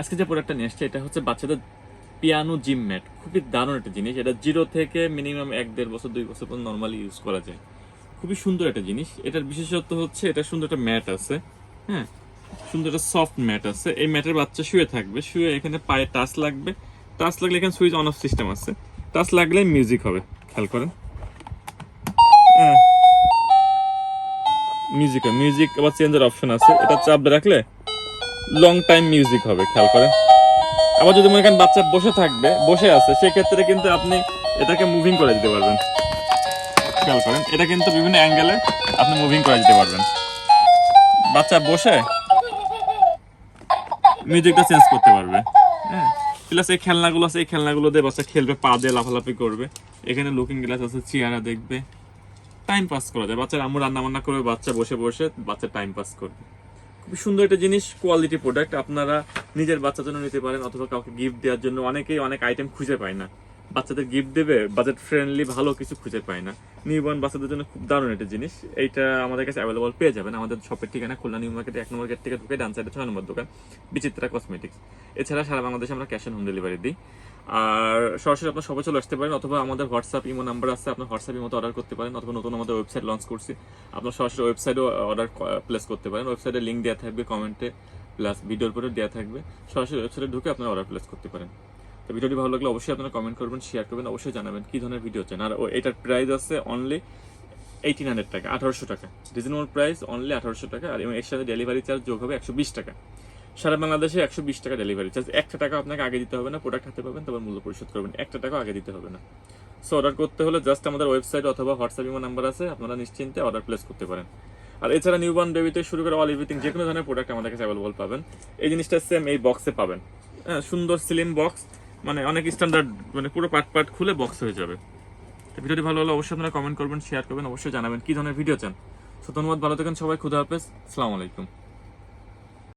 আজকে যে প্রোডাক্টটা নিয়ে আসছে, এটা হচ্ছে বাচ্চাদের পিয়ানো জিম ম্যাট খুবই দারুণ একটা জিনিস। এটা জিরো থেকে মিনিমাম এক, দেড় বছর, দুই বছর পর্যন্ত নর্মালি ইউজ করা যায়। খুবই সুন্দর একটা জিনিস। এটার বিশেষত্ব হচ্ছে, এটা সুন্দর একটা ম্যাট আছে হ্যাঁ? সুন্দর একটা সফট ম্যাট আছে। এই ম্যাটের বাচ্চা শুয়ে থাকবে। শুয়ে এখানে পায়ে টাচ লাগবে। টাচ লাগলে এখানে সুইচ অন অফ সিস্টেম আছে। টাচ লাগলে মিউজিক হবে। খেয়াল করেন। হ্যাঁ। মিউজিক মিউজিক আবার চেঞ্জের অপশন আছে। এটা চাপ রাখলে লং টাইম মিউজিক হবে, খেয়াল করেন। আবার যদি মনে করেন বাচ্চা বসে থাকবে, বসে আছে, সেক্ষেত্রে কিন্তু আপনি এটাকে মুভিং করে দিতে পারবেন। খেয়াল করেন, এটা কিন্তু বিভিন্ন অ্যাঙ্গেলে আপনি মুভিং করে দিতে পারবেন। বাচ্চা বসে মিউজিকটা চেঞ্জ করতে পারবে। হ্যাঁ প্লাস এই খেলনাগুলো আছে, এই খেলনাগুলো দিয়ে বাচ্চা খেলবে, পা দিয়ে লাফালাফি করবে। এখানে লুকিং গ্লাস আছে চেয়ারা দেখবে। টাইম পাস করা যায়, বাচ্চার আম্মু রান্না বান্না করবে, বাচ্চা বসে বসে বাচ্চা টাইম পাস করবে। খুবই সুন্দর একটা জিনিস কোয়ালিটি প্রোডাক্ট আপনারা নিজের বাচ্চার জন্য নিতে পারেন অথবা কাউকে গিফট দেওয়ার জন্য। অনেকেই অনেক আইটেম খুঁজে পায় না। বাচ্চাদের গিফট দেবে বাজেট ফ্রেন্ডলি ভালো কিছু খুঁজে পায় না। নিউবর্ন বাচ্চাদের জন্য খুব দারুণ একটা জিনিস। এইটা আমাদের কাছে অ্যাভেলেবল পেয়ে যাবেন। আমাদের শপের ঠিকানা খুলনা নিউ মার্কেটে এক নম্বর গেট থেকে ঢুকে ডান সাইডে ছয় নম্বর দোকান, বিচিত্রা কসমেটিক্স এছাড়া সারা বাংলাদেশে আমরা ক্যাশ অন হোম ডেলিভারি দিই। আর সরাসরি আপনার সবাই চলে আসতে পারেন অথবা আমাদের হোয়াটসঅ্যাপ ইমো নাম্বার আছে, আপনার হোয়াটসঅ্যাপ ইমোতে অর্ডার করতে পারেন অথবা নতুন আমাদের ওয়েবসাইট লঞ্চ করছি। আপনার সরাসরি ওয়েবসাইটও অর্ডার প্লেস করতে পারেন। ওয়েবসাইটে লিঙ্ক দেওয়া থাকবে কমেন্টে প্লাস ভিডিওর পরে দেওয়া থাকবে। সরাসরি ওয়েবসাইটে ঢুকে আপনারা অর্ডার প্লেস করতে পারেন। তো ভিডিওটি ভালো লাগলে অবশ্যই আপনারা কমেন্ট করবেন শেয়ার করবেন, অবশ্যই জানাবেন কি ধরনের ভিডিও চান। আর এটার প্রাইস আছে অনলি এইটিন হান্ড্রেড টাকা, আঠারোশো টাকা। রিজনেবল প্রাইস অনলি আঠারোশো টাকা, আর এবং এর সাথে ডেলিভারি চার্জ যোগ হবে একশো বিশ টাকা। সারা বাংলাদেশে একশো বিশ টাকা ডেলিভারি চার্জ একটা টাকা আপনাকে আগে দিতে হবে না প্রোডাক্ট হাতে পাবেন, তারপর মূল্য পরিশোধ করবেন। একটা টাকা আগে দিতে হবে না। সো অর্ডার করতে হলে জাস্ট আমাদের ওয়েবসাইট অথবা হোয়াটসঅ্যাপ ইমো নাম্বার আছে, আপনারা নিশ্চিন্তে অর্ডার প্লেস করতে পারেন। আর এছাড়া নিউবর্ন বেবি থেকে শুরু করে অল এভরিথিং যে কোনো ধরনের প্রোডাক্ট আমাদের কাছে অ্যাভেলেবল পাবেন। এই জিনিসটা সেম এই বক্সে পাবেন। হ্যাঁ সুন্দর স্লিম বক্স মানে অনেক স্ট্যান্ডার্ড মানে পুরো পার্ট পার্ট খুলে বক্স হয়ে যাবে। তো ভিডিওটি ভালো হলে অবশ্যই আপনারা কমেন্ট করবেন শেয়ার করবেন, অবশ্যই জানাবেন কী ধরনের ভিডিও চান। তো ধন্যবাদ, ভালো থাকেন সবাই, খুদা হাফেজ, আসসালামু আলাইকুম।